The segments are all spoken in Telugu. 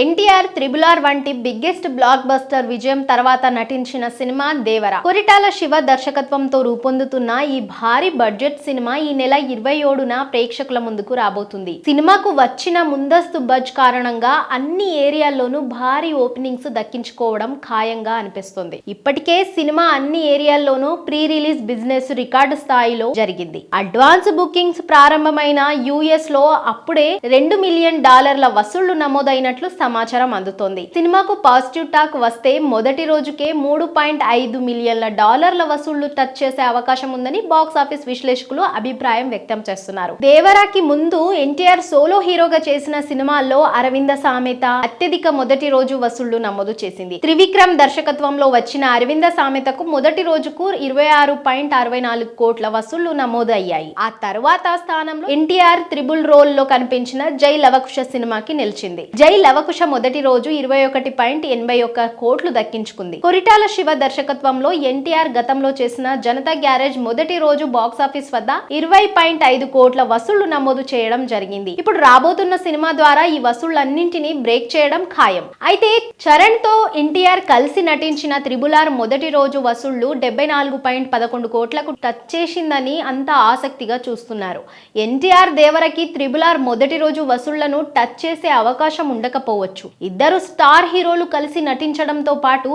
ఎన్టీఆర్ త్రిబులార్ వంటి బిగ్గెస్ట్ బ్లాక్ బస్టర్ విజయం తర్వాత నటించిన సినిమా దేవర. కొరిటాల శివ దర్శకత్వంతో రూపొందుతున్న ఈ భారీ బడ్జెట్ సినిమా ఈ నెల ఇరవై ఏడున ప్రేక్షకుల ముందుకు రాబోతుంది. సినిమాకు వచ్చిన ముందస్తు బజ్ కారణంగా అన్ని ఏరియాల్లోనూ భారీ ఓపెనింగ్స్ దక్కించుకోవడం ఖాయంగా అనిపిస్తుంది. ఇప్పటికే సినిమా అన్ని ఏరియాల్లోనూ ప్రీ రిలీజ్ బిజినెస్ రికార్డు స్థాయిలో జరిగింది. అడ్వాన్స్ బుకింగ్స్ ప్రారంభమైన యుఎస్లో అప్పుడే రెండు మిలియన్ డాలర్ల వసూళ్ళు నమోదైనట్లు సమాచారం అందుతోంది. సినిమాకు పాజిటివ్ టాక్ వస్తే మొదటి రోజుకే మూడు పాయింట్ ఐదు మిలియన్ల డాలర్ల వసూళ్ళు టచ్ చేసే అవకాశం ఉందని బాక్స్ ఆఫీస్ విశ్లేషకులు అభిప్రాయం వ్యక్తం చేస్తున్నారు. దేవరాకి ముందు ఎన్టీఆర్ సోలో హీరోగా చేసిన సినిమాల్లో అరవింద సామెత అత్యధిక మొదటి రోజు వసూళ్ళు నమోదు చేసింది. త్రివిక్రమ్ దర్శకత్వంలో వచ్చిన అరవింద సామెతకు మొదటి రోజుకు ఇరవై ఆరు పాయింట్ అరవై నాలుగు కోట్ల వసూళ్ళు నమోదు అయ్యాయి ఆ తర్వాత స్థానంలో ఎన్టీఆర్ త్రిబుల్ రోల్లో కనిపించిన జై లవకుశ సినిమాకి నిలిచింది. జై లవకుశ మొదటి రోజు ఇరవై ఒకటి పాయింట్ ఎనభై ఒక్క కోట్లు దక్కించుకుంది. కొరిటాల శివ దర్శకత్వంలో ఎన్టీఆర్ గతంలో చేసిన జనతా గ్యారేజ్ మొదటి రోజు బాక్స్ ఆఫీస్ వద్ద ఇరవై పాయింట్ ఐదు కోట్ల వసూళ్ళు నమోదు చేయడం జరిగింది. ఇప్పుడు రాబోతున్న సినిమా ద్వారా ఈ వసూళ్ళన్నింటినీ బ్రేక్ చేయడం ఖాయం. అయితే చరణ్తో ఎన్టీఆర్ కలిసి నటించిన త్రిబులార్ మొదటి రోజు వసూళ్ళు డెబ్బై నాలుగు పాయింట్ పదకొండు కోట్లకు టచ్ చేసిందని అంతా ఆసక్తిగా చూస్తున్నారు. ఎన్టీఆర్ దేవరకి త్రిబులార్ మొదటి రోజు వసూళ్ళను టచ్ చేసే అవకాశం ఉండకపోవచ్చు. ఇద్దరు స్టార్ హీరోలు కలిసి నటించడంతో పాటు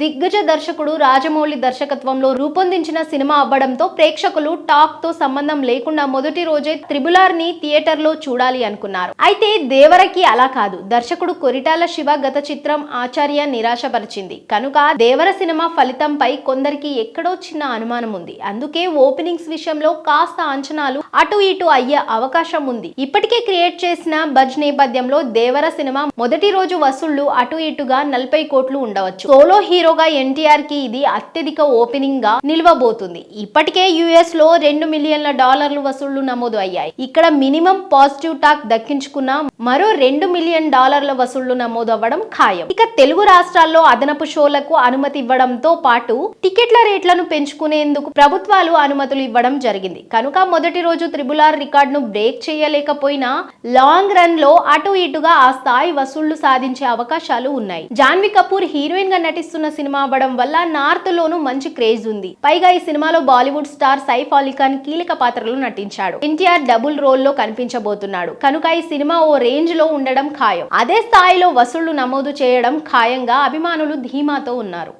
దిగ్గజ దర్శకుడు రాజమౌళి దర్శకత్వంలో రూపొందించిన సినిమా అవ్వడంతో ప్రేక్షకులు టాక్తో సంబంధం లేకుండా మొదటి రోజే త్రిబులార్ని థియేటర్లో చూడాలి అనుకున్నారు. అయితే దేవరకి అలా కాదు. దర్శకుడు కొరిటాల శివ గత చిత్రం ఆచార్య నిరాశపరిచింది. కనుక దేవర సినిమా ఫలితంపై కొందరికి ఎక్కడో చిన్న అనుమానం ఉంది అందుకే ఓపెనింగ్స్ విషయంలో కాస్త అంచనాలు అటు ఇటు అయ్యే అవకాశం ఉంది. ఇప్పటికే క్రియేట్ చేసిన బజ్ నేపథ్యంలో దేవర సినిమా మొదటి రోజు వసూళ్ళు అటు ఇటుగా నలభై కోట్లు ఉండవచ్చు. సోలో హీరోగా ఎన్టీఆర్కి ఇది అత్యధిక ఓపెనింగ్గా నిల్వబోతుంది. ఇప్పటికే యుఎస్లో రెండు మిలియన్ల డాలర్లు వసూళ్ళు నమోదు అయ్యాయి. ఇక్కడ మినిమం పాజిటివ్ టాక్ దక్కించుకున్న మరో రెండు మిలియన్ డాలర్ల వసూళ్ళు నమోదు అవ్వడం ఖాయం. ఇక తెలుగు రాష్ట్రాల్లో అదనపు షోలకు అనుమతి ఇవ్వడంతో పాటు టికెట్ల రేట్లను పెంచుకునేందుకు ప్రభుత్వాలు అనుమతులు ఇవ్వడం జరిగింది. కనుక మొదటి రోజు రోజు త్రిబులార్ రికార్డును బ్రేక్ చేయలేకపోయినా లాంగ్ రన్లో అటు ఇటుగా ఆ స్థాయి వసూళ్ళు సాధించే అవకాశాలు ఉన్నాయి. జాన్వీ కపూర్ హీరోయిన్గా నటిస్తున్న సినిమా అవ్వడం వల్ల నార్త్ లోను మంచి క్రేజ్ ఉంది. పైగా ఈ సినిమాలో బాలీవుడ్ స్టార్ సైఫ్ అలీ ఖాన్ కీలక పాత్రలో నటించాడు. ఎన్టీఆర్ డబుల్ రోల్లో కనిపించబోతున్నాడు. కనుక ఈ సినిమా ఓ రేంజ్లో ఉండడం ఖాయం. అదే స్థాయిలో వసూళ్ళు నమోదు చేయడం ఖాయంగా అభిమానులు ధీమాతో ఉన్నారు.